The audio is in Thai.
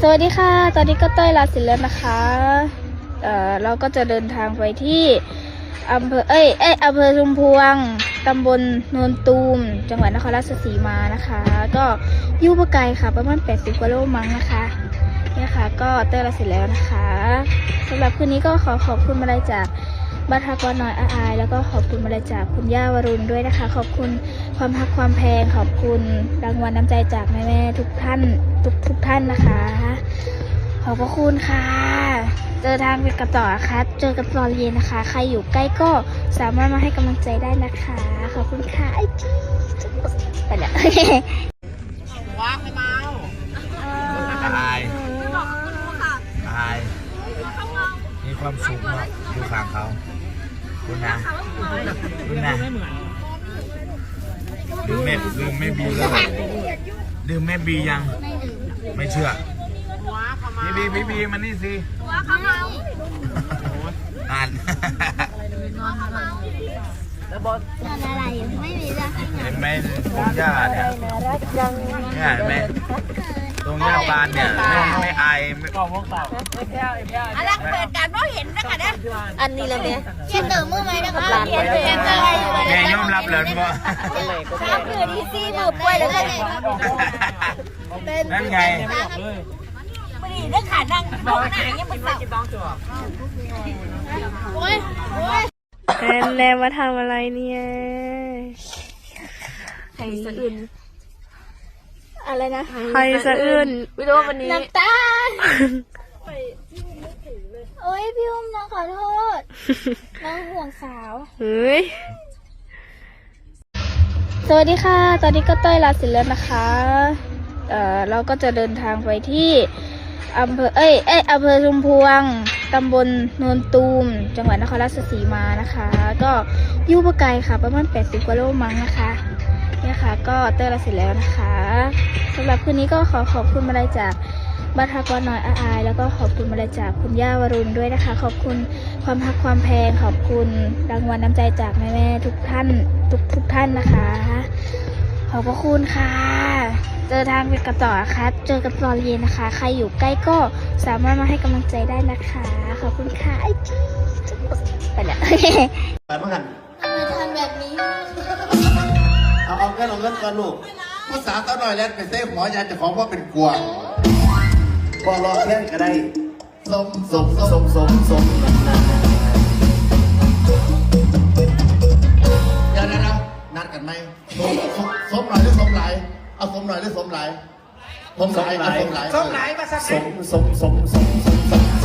สวัสดีค่ะ ตอนนี้ก็เต้ยลาสินแล้วนะคะ เอ่อเราก็จะเดินทางไปที่อำเภอ เอ้ย เอ้ยอำเภอชุมพวง ตำบลโนนตูม จังหวัดนครราชสีมานะคะ ก็อยุ่บไกลค่ะ ประมาณ 80กว่าโลมั้งนะคะเนี่ยค่ะ ก็เต้ยลาสินแล้วนะคะสำหรับคืนนี้ก็ขอขอบคุณมาลัยจาก บัตรากรน้อยอาอาย แล้วก็ขอบคุณมาลัยจากคุณย่าวรุณด้วยนะคะ ขอบคุณความพักความแพงขอบคุณรางวัลน้ำใจจากแม่ๆทุกท่านทุกทุกท่านนะคะ ขอบพระคุณค่ะ เจอทางเป็นกระต่อค่ะเจอกันตอนเย็นนะคะ ใครอยู่ใกล้ก็สามารถมาให้กำลังใจได้นะคะ ขอบคุณค่ะไอจีไปแล้ว ความสุขมากดูฟังเขาคุณนะคุณนะดื่มแม่ดื่มแม่บีแล้วดื่มแม่บียัง ไม่เชื่อว้าขมาบีบีบีบีมันนี่สิว้าขมาอ่านแล้วบอสอะไรไม่มีจ้ะเห็นไหมตรงหญ้าเนี่ยเนี่ยเห็นไหม ตรงหญ้าบานเนี่ยไม่ไม่อายไม่ก็พวกเต่าอะไรเปิดการว่าเห็นนะคะเนี่ยอันนี้แล้วเนี่ยเขียนเติมมือไหมนะคะเขียนเขียนเติมแม่ยอมรับเลยว่าคือที่ซี่มือป่วยแล้วก็นั่นไงพอดีได้ขานั่งมองหน้ายังเป็นเต่าโอ้ยโอ้ยแนนแนนมาทำอะไรเนี่ยไข่สะอื่น อะไรนะไข่สะอื่นไม่รู้ว่าวันนี้น้ำตาลโอ้ยพี่อุ้มน้องขอโทษ น้องห่วงสาวเฮ้ยสวัสดีค่ะ ตอนนี้ก็เต้ยลาสินแล้วนะคะ เอ่อเราก็จะเดินทางไปที่อำเภอ เอ้ย เอ้ยอำเภอชุมพวง ตำบลโนนตูม จังหวัดนครราชสีมานะคะ ก็อยุ่บไกลค่ะ ประมาณ 80กว่าโลมั้งนะคะเนี่ยค่ะก็เต้ยลาสินแล้วนะคะสำหรับคืนนี้ก็ขอขอบคุณมาลัยจากบัตรากรน้อยอาอาย แล้วก็ขอบคุณมาลัยจากคุณย่าวรุณด้วยนะคะ ขอบคุณความพักความแพงขอบคุณรางวัลน้ำใจจากแม่ๆทุกท่านทุกทุกท่านนะคะ ขอบพระคุณค่ะ เจอทางเป็นกระต่อค่ะเจอกันตอนเย็นนะคะ ใครอยู่ใกล้ก็สามารถมาให้กำลังใจได้นะคะ ขอบคุณค่ะไอ้จี้ไปแล้วไปเมื่อกันทำไมทำแบบนี้ เอาเอาเงินเอาเงินก่อนลูกผู้สาวตัวหน่อยแล้วไปเซฟหมอยาจะของว่าเป็นกวางพอรอเล่นก็ได้สมสมสมสมสมเดี๋ยวนะนัดกันไหมสมสมสมหน่อยหรือสมหลายเอาสมหน่อยหรือสมหลายสมหลายเอาสมหลายสมไหนมาสักสมสมสมสมสมสม